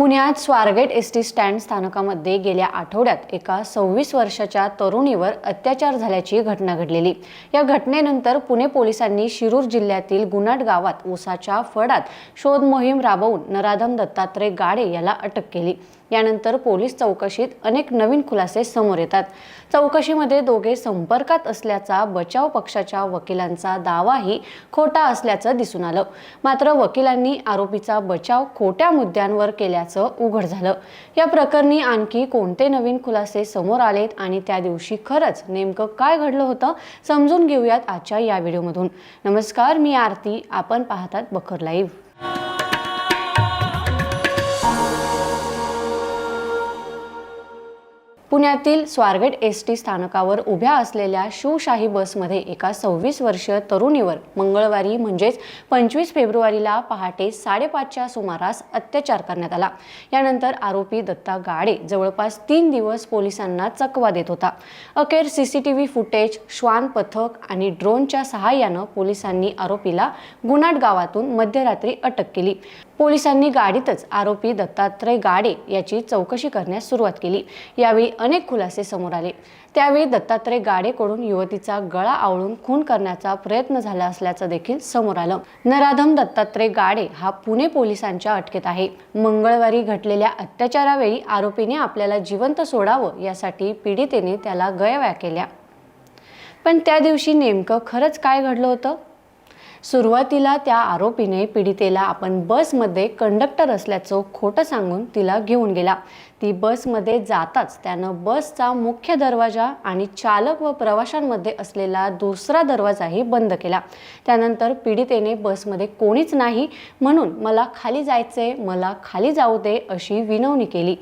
पुण्यात Swargate S T stand स्थानकामध्ये गेल्या आठवड्यात एका सव्वीस वर्षाच्या तरुणीवर अत्याचार झाल्याची घटना घडलेली. या घटनेनंतर पुणे पोलिसांनी शिरूर जिल्ह्यातील गुनाट गावात उसाच्या फडात शोध मोहीम राबवून नराधम दत्तात्रय गाडे याला अटक केली. यानंतर पोलीस चौकशीत अनेक नवीन खुलासे समोर येतात. चौकशीमध्ये दोघे संपर्कात असल्याचा बचाव पक्षाच्या वकिलांचा दावाही खोटा असल्याचं दिसून आलं. मात्र वकिलांनी आरोपीचा बचाव खोट्या मुद्द्यांवर केल्याचं उघड झालं. या प्रकरणी आणखी कोणते नवीन खुलासे समोर आलेत आणि त्या दिवशी खरंच नेमकं काय घडलं होतं समजून घेऊयात आजच्या या व्हिडिओमधून. नमस्कार मी आरती. आपण पाहतात बखर लाईव्ह. पुण्यातील स्वारगेट एस टी स्थानकावर उभ्या असलेल्या शिवशाही बसमध्ये एका सव्वीस वर्षीय तरुणीवर मंगळवारी म्हणजेच पंचवीस फेब्रुवारीला पहाटे साडेपाचच्या सुमारास अत्याचार करण्यात आला. यानंतर आरोपी दत्ता गाडे जवळपास तीन दिवस पोलिसांना चकवा देत होता. अखेर सीसीटीव्ही फुटेज श्वान पथक आणि ड्रोनच्या सहाय्यानं पोलिसांनी आरोपीला गुनाट गावातून मध्यरात्री अटक केली. पोलिसांनी गाडीतच आरोपी दत्तात्रय गाडे याची चौकशी करण्यास सुरुवात केली. यावेळी अनेक खुलासे समोर आले. त्यावेळी दत्तात्रय गाडेकडून युवतीचा गळा आवळून खून करण्याचा प्रयत्न झाला असल्याचं देखील समोर आलं. नराधम दत्तात्रय गाडे हा पुणे पोलिसांच्या अटकेत आहे. मंगळवारी घडलेल्या अत्याचारावेळी आरोपीने आपल्याला जिवंत सोडावं यासाठी पीडितेने त्याला गयव्या केल्या. पण त्या दिवशी नेमकं खरंच काय घडलं होतं? सुरुवातीला त्या आरोपीने पीडितेला आपण बसमध्ये कंडक्टर असल्याचं खोटं सांगून तिला घेऊन गेला. ती बसमध्ये जाताच त्यानं बसचा मुख्य दरवाजा आणि चालक व प्रवाशांमध्ये असलेला दुसरा दरवाजाही बंद केला. त्यानंतर पीडितेने बसमध्ये कोणीच नाही म्हणून मला खाली जायचे मला खाली जाऊ दे अशी विनवणी केली.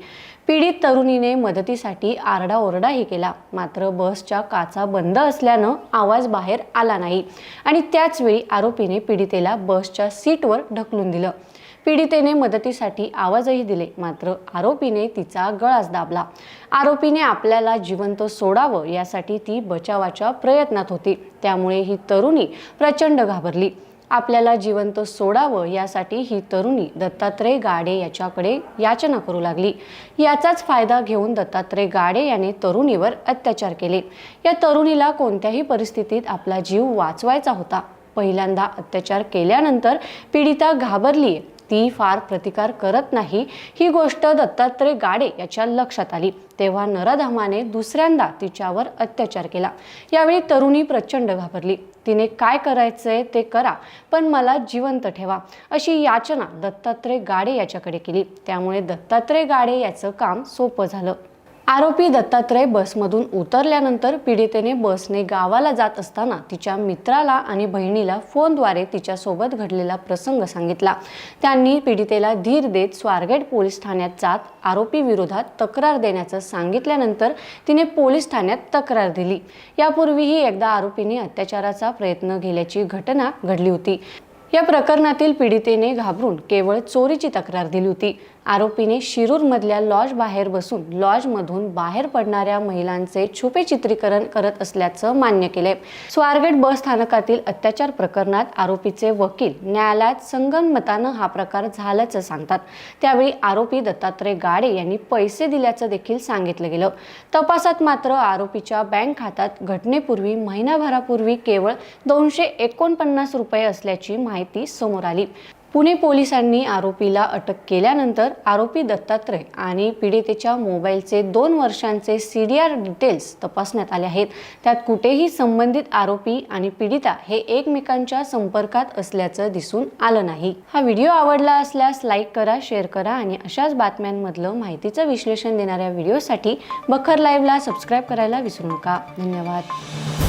पीडित तरुणीने मदतीसाठी आरडाओरडाही केला. मात्र बसच्या काचा बंद असल्यानं आवाज बाहेर आला नाही आणि त्याचवेळी आरोपीने पीडितेला बसच्या सीटवर ढकलून दिलं. पीडितेने मदतीसाठी आवाजही दिले मात्र आरोपीने तिचा गळाच दाबला. आरोपीने आपल्याला जिवंत सोडावं यासाठी ती बचावाच्या प्रयत्नात होती. त्यामुळे ही तरुणी प्रचंड घाबरली. आपल्याला जिवंत सोडावं यासाठी ही तरुणी दत्तात्रय गाडे याच्याकडे याचना करू लागली. याचाच फायदा घेऊन दत्तात्रय गाडे याने तरुणीवर अत्याचार केले. या तरुणीला कोणत्याही परिस्थितीत आपला जीव वाचवायचा होता. पहिल्यांदा अत्याचार केल्यानंतर पीडिता घाबरली ती फार प्रतिकार करत नाही. ही गोष्ट दत्तात्रय गाडे याच्या लक्षात आली. तेव्हा नराधमाने दुसऱ्यांदा तिच्यावर अत्याचार केला. यावेळी तरुणी प्रचंड घाबरली. तिने काय करायचंय ते करा पण मला जिवंत ठेवा अशी याचना दत्तात्रय गाडे याच्याकडे केली. त्यामुळे दत्तात्रय गाडे याचं काम सोपं झालं. आरोपी दत्तात्रय बसमधून उतरल्यानंतर पीडितेने बसने गावाला जात असताना तिच्या मित्राला आणि बहिणीला फोनद्वारे तिच्यासोबत घडलेला प्रसंग सांगितला. त्यांनी पीडितेला धीर देत स्वारगेट पोलीस ठाण्यात जात आरोपी विरोधात तक्रार देण्याचं सांगितल्यानंतर तिने पोलीस ठाण्यात तक्रार दिली. यापूर्वीही एकदा आरोपीने अत्याचाराचा प्रयत्न केल्याची घटना घडली होती. या प्रकरणातील पीडितेने घाबरून केवळ चोरीची तक्रार दिली होती. आरोपीने शिरूरमधल्या लॉज बाहेर बसून लॉजमधून बाहेर पडणाऱ्या महिलांचे छुपे चित्रीकरण करत असल्याचं मान्य केले स्वारगेट बस स्थानकातील अत्याचार प्रकरणात आरोपीचे वकील न्यायालयात संगनमतानं हा प्रकार झाल्याचं सांगतात. त्यावेळी आरोपी दत्तात्रय गाडे यांनी पैसे दिल्याचं देखील सांगितलं गेलं. तपासात मात्र आरोपीच्या बँक खात्यात घटनेपूर्वी महिनाभरापूर्वी केवळ दोनशे एकोणपन्नास रुपये असल्याची माहिती समोर आली. पुणे पोलिसांनी आरोपीला अटक केल्यानंतर आरोपी दत्तात्रय आणि पीडितेच्या मोबाईलचे दोन वर्षांचे सी डी आर डिटेल्स तपासण्यात आले आहेत. त्यात कुठेही संबंधित आरोपी आणि पीडिता हे एकमेकांच्या संपर्कात असल्याचं दिसून आलं नाही. हा व्हिडिओ आवडला असल्यास लाईक करा शेअर करा आणि अशाच बातम्यांमधलं माहितीचं विश्लेषण देणाऱ्या व्हिडिओसाठी बखर लाईव्हला सबस्क्राईब करायला विसरू नका. धन्यवाद.